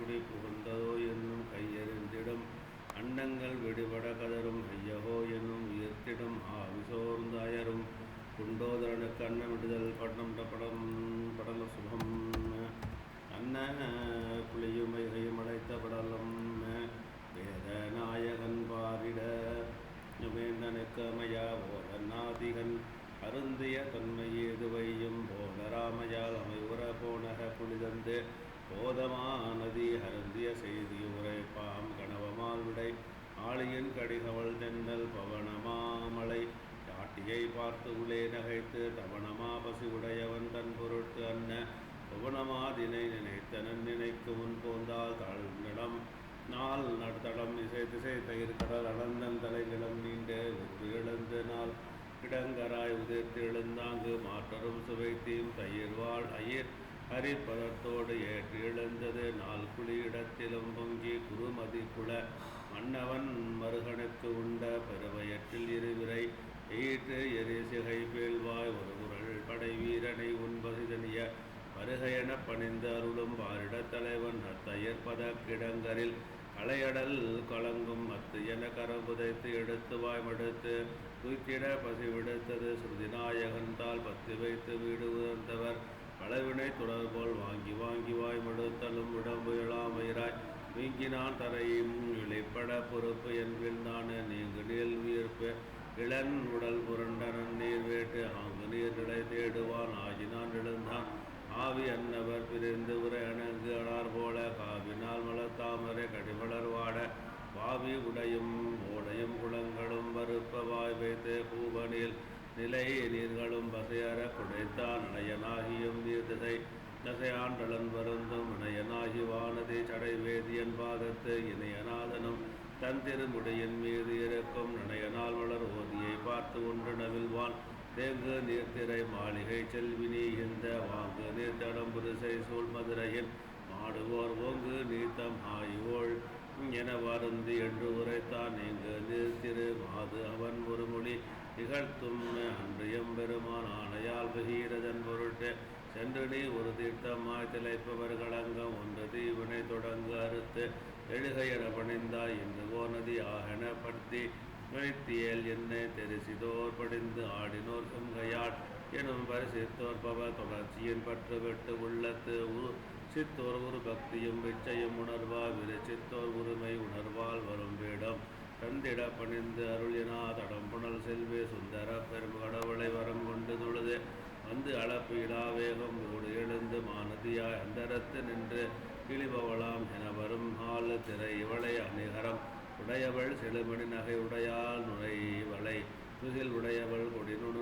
குடி புகுந்ததோ என்னும் கையறிந்திடும். அண்டங்கள் விடுபட கதரும் ஐயகோ என்னும் உயர்த்திடும். ஆவிசோர்ந்தாயரும் குண்டோதரனுக்கு அன்னமிடுதல் படம் படம் படல சுகம். அன்ன குளியும் மைகையும் அடைத்த படலம். வேத நாயகன் பாரிட வேந்தனுக்கு அமையா ஓதநாதிகன் அருந்திய தன்மை ஏதுவையும் போதராமையால் அமைவுற போனக புனிதந்து போதமானதி அருந்திய செய்தி உரைப்பாம் கணவமால் விடை. ஆளியின் கடிகவள் தென்னல் பவனமாமலை. யாட்டியை பார்த்து உள்ளே நகைத்து தவணமா பசி உடையவன் தன் பொருட்டு அன்ன. புவனமாதினை நினைத்தனன் நினைக்கு முன் போந்தால் தாழ்நிலம் நாள் நடுத்தடம் இசை திசை தயிர் கடல் அடந்தன் தலைநிலம் நீண்ட வெற்றி எழுந்த நாள். கிடங்கராய் உதிர்த்து எழுந்தாங்கு மாற்றரும் சுவைத்தீம் தயிர் வாழ் ஐயர் ஹரிப்பதத்தோடு ஏற்று எழுந்தது. நாள் குழியிடத்திலும் பொங்கி குருமதி குல மன்னவன் மருகனுக்கு உண்ட பெருவயற்றில் இருவிரை. ஈட்டு எரி சிகை பேழ்வாய் ஒரு குரல் படை வீரனை உண்பசிதனிய வருகையென பணிந்து அருளும் பாரிட தலைவன் அத்தையற்பத கிடங்கரில் களையடல் கலங்கும் அத்து என கரம் புதைத்து எடுத்து வாய் மடுத்து தூக்கிட பசி விடுத்தது ஸ்ருதிநாயகன் தால் பத்து வைத்து வீடு உதர்ந்தவர் அளவினை தொடர்போல் வாங்கி வாங்கி வாய் மடுத்தலும் உடம்பு எழாமயிராய் வீங்கினான் தரையும் இழைப்பட பொறுப்பு என்பில் தான். நீங்கு நீள் உயிர்ப்பு இளன் உடல் புரண்டனன் நீர் வேட்டு. ஆங்கு நீர்நிலை தேடுவான். ஆகினான் எழுந்தான். ஆவி அன்னவர் பிரிந்து நிலையை நிலை நீர்களும் பசையற குடைத்தான் நயனாகியும் நீர் திசை. தசையாண்டலன் வருந்தும் இணையனாகி வானதி சடை வேதியன் பாதத்து இணையநாதனும் தன் திருமுடியின் மீது இருக்கும் நனையனால் வளர் ஓதியை பார்த்து ஒன்று நவில்வான் தேங்கு நீர்த்திரை மாளிகை செல்வினி இந்த வாங்கு நீர்த்தடம் புரிசை சூழ் மதுரையின். மாடுவோர் ஓங்கு நீத்தம் ஆயுவோள் என வருந்தி என்று உரைத்தான். இங்கு நீர்த்திரு மாது அவன் ஒரு மொழி. நிகழ்த்தும் எம்பெருமான் ஆணையால் பகீரதன் பொருட்டு சென்று நீ ஒரு தீர்த்தமாய் திளைப்பவர் களங்கம் ஒன்று தீவினை தொடங்கு அறுத்து எழுகையென பணிந்தாய் இன்று ஓனதி ஆகன படுத்தி நுழைத்தியல் என்னை தெரிசிதோர் படிந்து ஆடினோர் செங்கையாட் எனும் பரிசித்தோர் பவ தொடர்ச்சியின் பற்று வெட்டு உள்ளத்து உரு சித்தோர் ஒரு பக்தியும் விச்சையும் உணர்வா விரிச்சித்தோர் உரிமை உணர்வால் வரும் வேடம். தந்திட பணிந்து அருளினா தடம் புனல் செல்வே சுந்தர பெரும் கடவுளை வரம் கொண்டு தொழுது. வந்து அளப்பு இடாவேகம் ஓடு எழுந்து மானதியாய் அந்தரத்து நின்று கிளிபவளாம் என வரும் ஹால திரை இவளை அணிகரம். உடையவள் செழுமணி நகை உடையால் நுழைவளை துகில் உடையவள் கொடிநுணு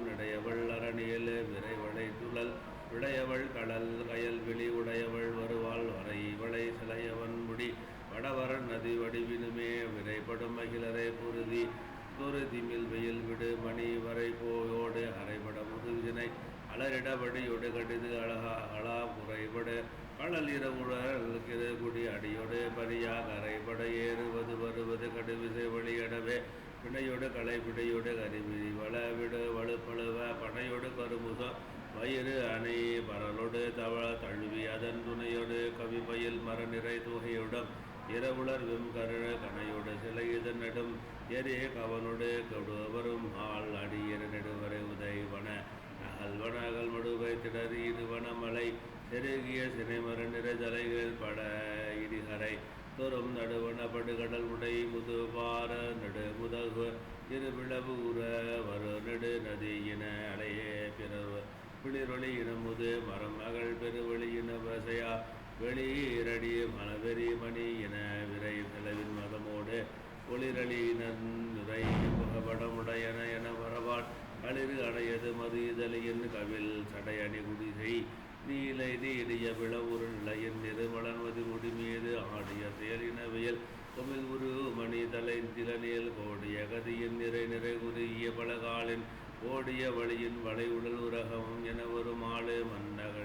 வடிவினுமே விரைபடும் மகிழரை பொருதி. பொருதிமில் வெயில் விடு மணி வரை போயோடு அரைபட முதுவினை அலரிடபடியோடு கடிது அழகா அழா குறைபடு கடல் இரவுழல் குடி அடியோடு பரியாக அரைபட ஏறுவது வருவது கடுவிசை வழியடவே. பிணையோடு களைப்பிடையோடு கரிவிழி வளவிடு வலுப்பழுவ பனையோடு கருமுகம். வயிறு அணை பரலோடு தவள தழுவி அதன் துணையோடு கவிப்பயில் மரநிறை மர நிறை தொகையுடன் இரவுளர் வெம் கருண கனையோடு நெடும் எரிய கவனோடு கொடுவரும் ஆள் அடியர் நெடுவரை உதைவன நகல்வன அகல் மடுவை திடறி இடுவனமலை செருகிய சினைமர நிறைதலைகள் பட இடிகரை தோறும் நடுவன படுகடல் உடை முதுபார நடு முதகு இருவிளவு உற வரு நெடு நதியின அலையே பிறவு பிளிரொளி இனமுது மரம் மகள் பெருவழி இன வசையா வெளியீரடி மலவெறி மணி என விரை செலவின் மதமோடு ஒளிரளி நுரை புகபடமுடையன என வரவான் களிறு அடையது மது இதழியின் கவில் சடையணி குடிசை நீலை நீடிய விளவுருளையின் நிறுவலன்வது முடிமீது ஆடிய செயலினவியல் தமிழ் உரு மணி தலை திலனியல் கோடிய கதியின் நிறை நிறை குறுகிய பலகாலின். ஓடிய வழியின் வளைவுடல் உரகமும் என ஒரு மாடு மன்னகள்